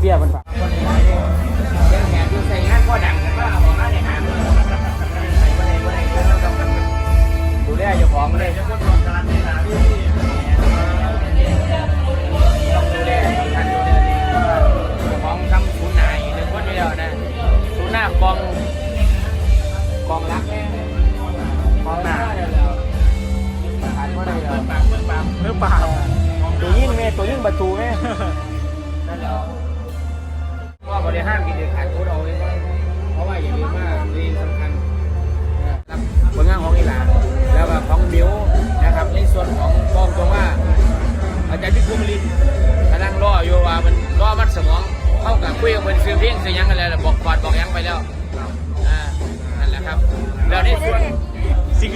เปีย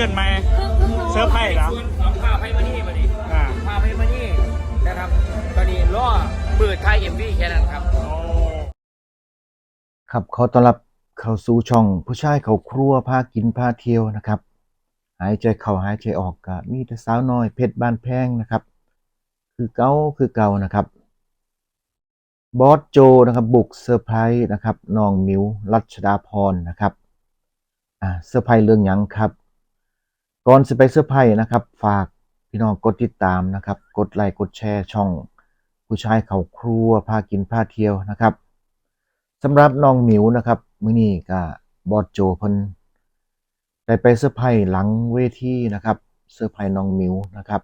ซิงเกิลไหมเซอร์ไพรส์เหรอ ส่วนของข้าวไพ่มานี่มาดิอ่า พาไปมานี่นะครับ ตอนนี้ล่อเปิดไทยเอ็มวีแค่นั้นครับโอ้ครับขอต้อนรับเข้าสู่ช่องผู้ชายเขาครัวพากินพาเที่ยวนะครับ หายใจเข้าหายใจออกก็มีแต่สาวน้อยเพชรบ้านแพงนะครับ คือเก่าคือเก่านะครับบอสโจนะครับบุกเซอร์ไพรส์นะครับน้องมิวรัชดาพรนะครับอ่าเซอร์ไพรส์เรื่องหยังครับ ก่อนจะไปเซอร์ไพรส์นะครับ ฝากพี่น้องกดติดตามนะครับ กดไลค์กดแชร์ช่อง ผู้ชายเขาครัวพากินพาเที่ยวนะครับสำหรับน้องหมิวนะครับมื้อนี้ก็บอสโจเพิ่นได้ไปเซอร์ไพรส์หลังเวทีนะครับเซอร์ไพรส์น้องหมิวนะครับ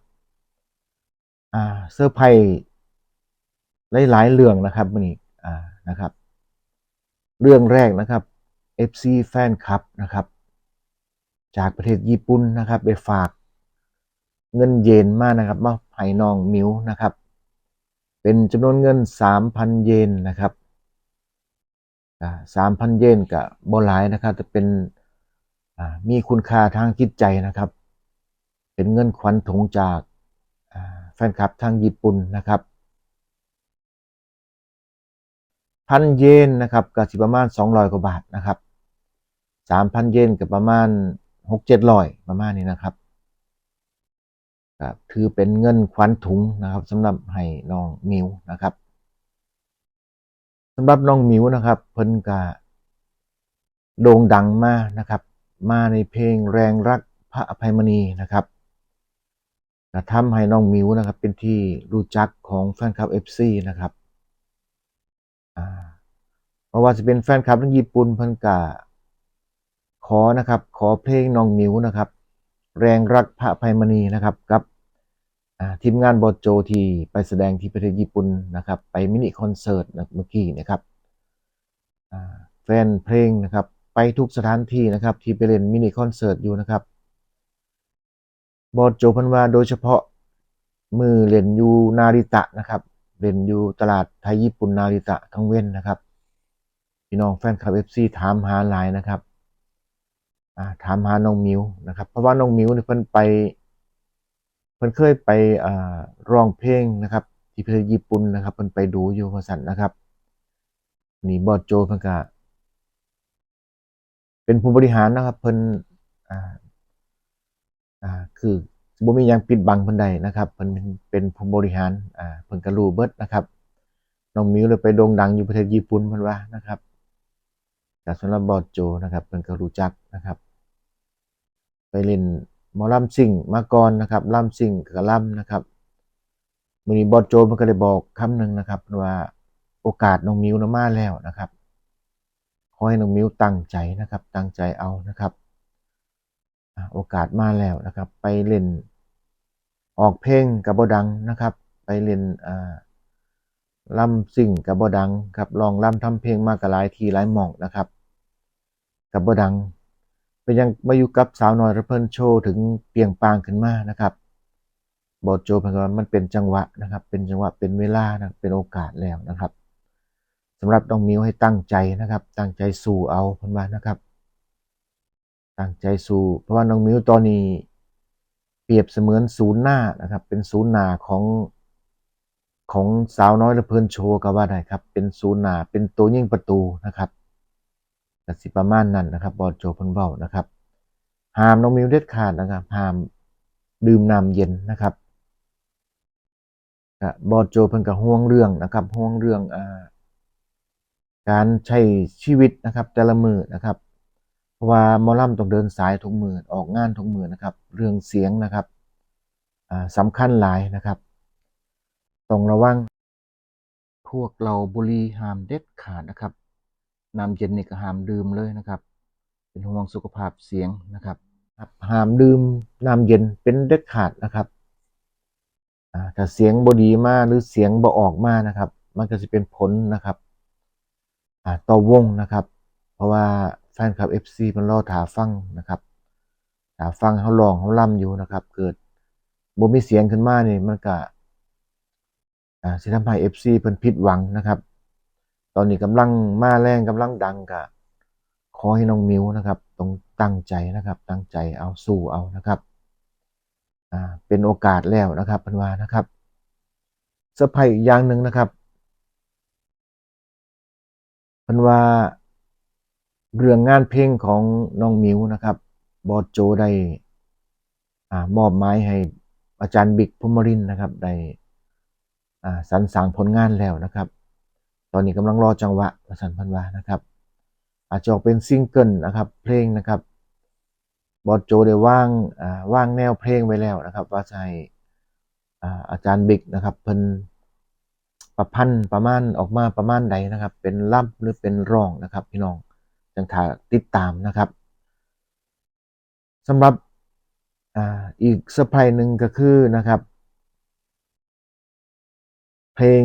อ่าเซอร์ไพรส์หลายๆเรื่องนะครับมื้อนี้อ่านะครับ เรื่องแรกนะครับ FC แฟนคลับนะครับ จากประเทศญี่ปุ่นนะครับได้ฝากเงินเยนมากนะครับมาให้น้องมิวนะครับ เป็นจำนวนเงิน 3,000 เยนนะครับสามพันเยนกับบหลายนะครับแต่เป็นมีคุณค่าทางจิตใจนะครับ เป็นเงินขวัญถุงจากแฟนคลับทางญี่ปุ่นนะครับพันเยนนะครับก็สิประมาณสองร้อยกว่าบาทนะครับสามพันเยนกับประมาณ หกเจ็ดร้อยประมาณนี้นะครับก็ถือเป็นเงินขวัญถุงนะครับสำหรับให้น้องมิวนะครับสำหรับน้องมิวนะครับเพิ่นก็โด่งดังมากนะครับ มาในเพลงแรงรักพระอภัยมณีนะครับก็ทำให้น้องมิวนะครับ เป็นที่รู้จักของแฟนคลับ FC นะครับเพราะว่าจะเป็นแฟนคลับทั้งญี่ปุ่นเพิ่นก็ ขอนะครับ ขอเพลงน้องมิวนะครับ แรงรักพระภัยมณีนะครับกับทีมงานบอโจที่ไปแสดงที่ประเทศญี่ปุ่นนะครับ ไปมินิคอนเสิร์ตเมื่อกี้นะครับแฟนเพลงนะครับ ไปทุกสถานที่นะครับ ที่ไปเล่นมินิคอนเสิร์ตอยู่นะครับบอโจพันวาโดยเฉพาะมือเล่นอยู่นาริตะนะครับเล่นอยู่ตลาดไทยญี่ปุ่นนาริตะทั้งเว้นนะครับพี่น้องแฟนคลับเอฟซีถามหาหลายนะครับ ถามหาน้องมิวนะครับ เพราะว่าน้องมิวเนี่ยเพิ่นไปเพิ่นเคยไปร้องเพลงนะครับ ที่ประเทศญี่ปุ่นนะครับเพิ่นไปดูอยู่ว่าซั่นนะครับนี่บอสโจเพิ่นก็เป็นผู้บริหารนะครับเพิ่นอ่าอ่าคือบ่มีหยังปิดบังเพิ่นได้นะครับเพิ่นเป็นเป็นผู้บริหารอ่าเพิ่นก็รู้เบิดนะครับน้องมิวเลยไปโด่งดังอยู่ประเทศญี่ปุ่นเพิ่นว่านะครับแต่สำหรับบอสโจนะครับเพิ่นก็รู้จักนะครับ ไปเล่นหมอลำซิ่งมาก่อนนะครับลำซิ่งกับลำนะครับมือนี้บอสโจมันก็เลยบอกคำหนึ่งนะครับว่าโอกาสน้องมิวนะมาแล้วนะครับขอให้น้องมิวตั้งใจนะครับ ตั้งใจเอานะครับโอกาสมาแล้วนะครับ ไปเล่นออกเพลงกับบดังนะครับ ไปเล่นอ่าลำซิ่งกับบดังครับลองลำทำเพลงมากหลายทีหลายหม่องนะครับกับบดัง เป็นยังมาอยู่กับสาวน้อยระเพิ่นโชว์ถึงเปียงปางขึ้นมานะครับบอดโจเพิ่นว่ามันเป็นจังหวะนะครับ เป็นจังหวะเป็นเวลานะเป็นโอกาสแล้วนะครับสำหรับน้องมิวให้ตั้งใจนะครับ ตั้งใจสู้เอาเพิ่นว่านะครับ ตั้งใจสู้เพราะว่าน้องมิวตอนนี้เปรียบเสมือนศูนย์หน้านะครับ เป็นศูนย์หน้าของของสาวน้อยระเพิ่นโชว์ก็ว่าได้ครับ เป็นศูนย์หน้าเป็นตัวยิงประตูนะครับ กสิประมาณนั้นนะครับบอดโจพันเบานะครับห้ามน้องมิวเด็ดขาดนะครับห้ามดื่มน้ำเย็นนะครับบอดโจเพิ่นก็ห่วงเรื่องนะครับห่วงเรื่องอ่าการใช้ชีวิตนะครับ แต่ละมือนะครับเพราะว่ามอลำต้องเดินสายทุกมือออกงานทุกมือนะครับ เรื่องเสียงนะครับอ่าสำคัญหลายนะครับต้องระวังพวกเราบุรีห้ามเด็ดขาดนะครับ น้ำเย็นนี่ก็ห้ามดื่มเลยนะครับ เป็นห่วงสุขภาพเสียงนะครับห้ามดื่มน้ำเย็นเป็นเด็ดขาดนะครับอ่าถ้าเสียงบดีมากหรือเสียงบ่ออกมากนะครับ มันก็จะเป็นผลนะครับต่อวงนะครับ เพราะว่าแฟนคลับ FC มันรอถาฟังนะครับถาฟังเขาลองเขาล่ำอยู่นะครับ เกิดบ่มีเสียงขึ้นมานี่มันก็อ่าสิทำให้ FC เพิ่นผิดหวังนะครับ ตอนนี้กำลังมาแรงกำลังดังก็ขอให้น้องมิวนะครับ ต้องตั้งใจนะครับ ตั้งใจเอาสู้เอานะครับอ่าเป็นโอกาสแล้วนะครับพิ่นวานะครับเซอร์ไพรส์อีกอย่างหนึ่งนะครับพิ่นวาเรื่องงานเพลงของน้องมิวนะครับ บอสโจได้อ่ามอบหมายให้อาจารย์บิ๊กพุมรินนะครับ ได้อ่าสรรสร้างผลงานแล้วนะครับ ตอนนี้กำลังรอจังหวะประสันพันวานะครับ อาจจะออกเป็นซิงเกิลนะครับ เพลงนะครับบอสโจได้ว่างอ่าว่างแนวเพลงไว้แล้วนะครับ ว่าจะให้อ่าอาจารย์บิ๊กนะครับเพิ่นประพันธ์ประมาณออกมาประมาณใดนะครับ เป็นล่ำหรือเป็นร้องนะครับ พี่น้องจังถาติดตามนะครับสำหรับออีกเซอร์ไพรส์หนึ่งก็คือนะครับ เพลง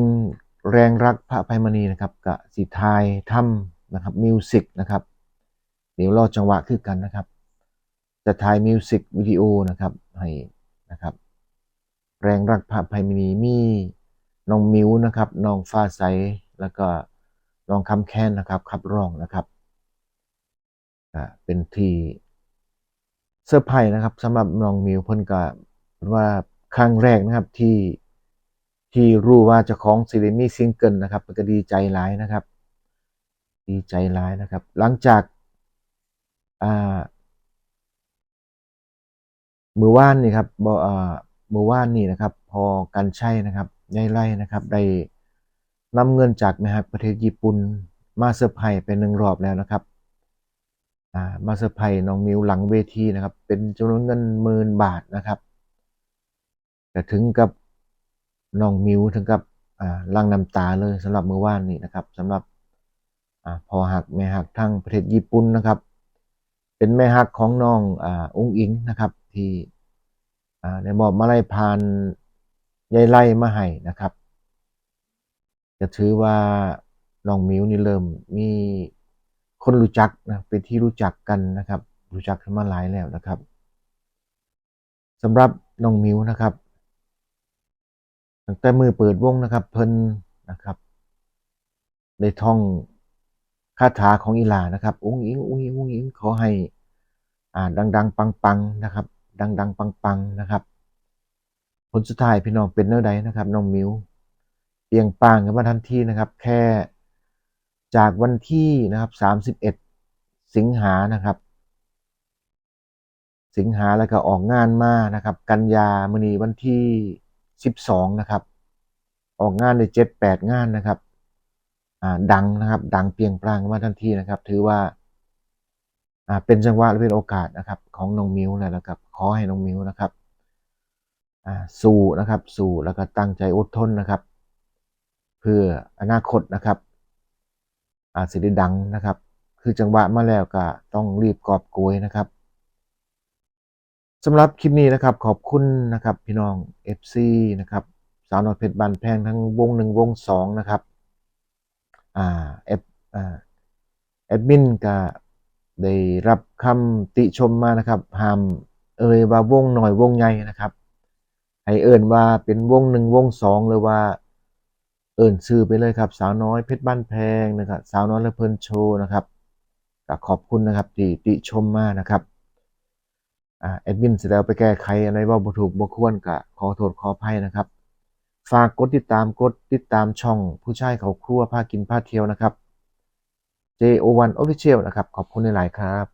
แรงรักพระภัยมณีนะครับกับสีทายถ้ำนะครับมิวสิกนะครับเดี๋ยวรอจังหวะคือกันนะครับ จะถ่ายมิวสิกวิดีโอนะครับให้นะครับ แรงรักพระภัยมณีมีน้องมิวนะครับน้องฟ้าใสแล้วก็น้องคำแค้นนะครับขับร้องนะครับอ่าเป็นที่เซอร์ไพรส์นะครับสำหรับน้องมิวเพิ่นก็ว่าครั้งแรกนะครับที่ ที่รู้ว่าเจ้าของซีรีมีซิงเกิลนะครับก็ดีใจหลายนะครับ ดีใจหลายนะครับ หลังจากอ่ามือว่านนี่ครับบอ่ามือว่านนี่นะครับ พอกันใช่นะครับยายไล่นะครับ ได้นำเงินจากม่ฮักประเทศญี่ปุ่นมาเซอร์ไพรส์เป็นหนึ่งรอบแล้วนะครับอ่ามาเซอร์ไพรส์น้องมิวหลังเวทีนะครับ เป็นจำนวนเงินหมื่นบาทนะครับแต่ถึงกับ น้องมิวถึงกับอ่าลังน้ำตาเลยสำหรับเมื่อวานนี่นะครับสำหรับอ่าพอหักแม่หักทั้งประเทศญี่ปุ่นนะครับ เป็นแม่หักของน้องอ่าองค์อิงนะครับ ที่อ่าได้มอบมาลัยพานยายไล่มาให้นะครับ จะถือว่าน้องมิวนี่เริ่มมีคนรู้จักนะเป็นที่รู้จักกันนะครับ รู้จักกันมาหลายแล้วนะครับสำหรับน้องมิวนะครับ ตั้งแต่มือเปิดวงนะครับ เพิ่นนะครับได้ท่องคาถาของอีหลานะครับอุ้งอิงอุ้งอิงอุ้งอิงขอให้อ่าดัง ๆ ปังๆนะครับ ดัง ๆ ปังๆนะครับ ผลสุดท้ายพี่น้องเป็นเนื้อใดนะครับน้องมิวเปียงปางกันมาทันทีนะครับ แค่จากวันที่นะครับสามสิบเอ็ดสิงหานะครับ สิงหาแล้วก็ออกงานมานะครับ กันยามณีวันที่ 12 นะครับ ออกงานในเจ็ดแปดงานนะครับดังนะครับ ดังเปียงปรางมาทันทีนะครับ ถือว่าเป็นจังหวะและเป็นโอกาสนะครับ ของน้องมิวแล้วนะครับ ขอให้น้องมิวนะครับสู้นะครับ สู้แล้วก็ตั้งใจอดทนนะครับ เพื่ออนาคตนะครับอาจจะได้ดังนะครับ คือจังหวะมาแล้วก็ต้องรีบกอบโกยนะครับ สำหรับคลิปนี้นะครับขอบคุณนะครับพี่น้อง FC นะครับสาวน้อยเพชรบานแพงทั้งวงหนึ่งวงสองนะครับอ่าแอดอ่าแอดมินก็ได้รับคำติชมมานะครับห้ามเอ่ยว่าวงหน่อยวงใหญ่นะครับ ให้เอ่นว่าเป็นวงหนึ่งวงสองหรือว่า เอ่นชื่อไปเลยครับ สาวน้อยเพชรบ้านแพงนะครับ สาวน้อยและเพลินโชว์นะครับขอบคุณนะครับที่ติชมมานะครับ แอดมินเสร็จแล้วไปแก้ไขอะไรว่าบ่ถูกบ่ควรกะขอโทษขออภัยนะครับ ฝากกดติดตามกดติดตามช่องผู้ชายเขาครัวพากินพาเที่ยวนะครับ JO1 Official นะครับ ขอบคุณหลายๆครับ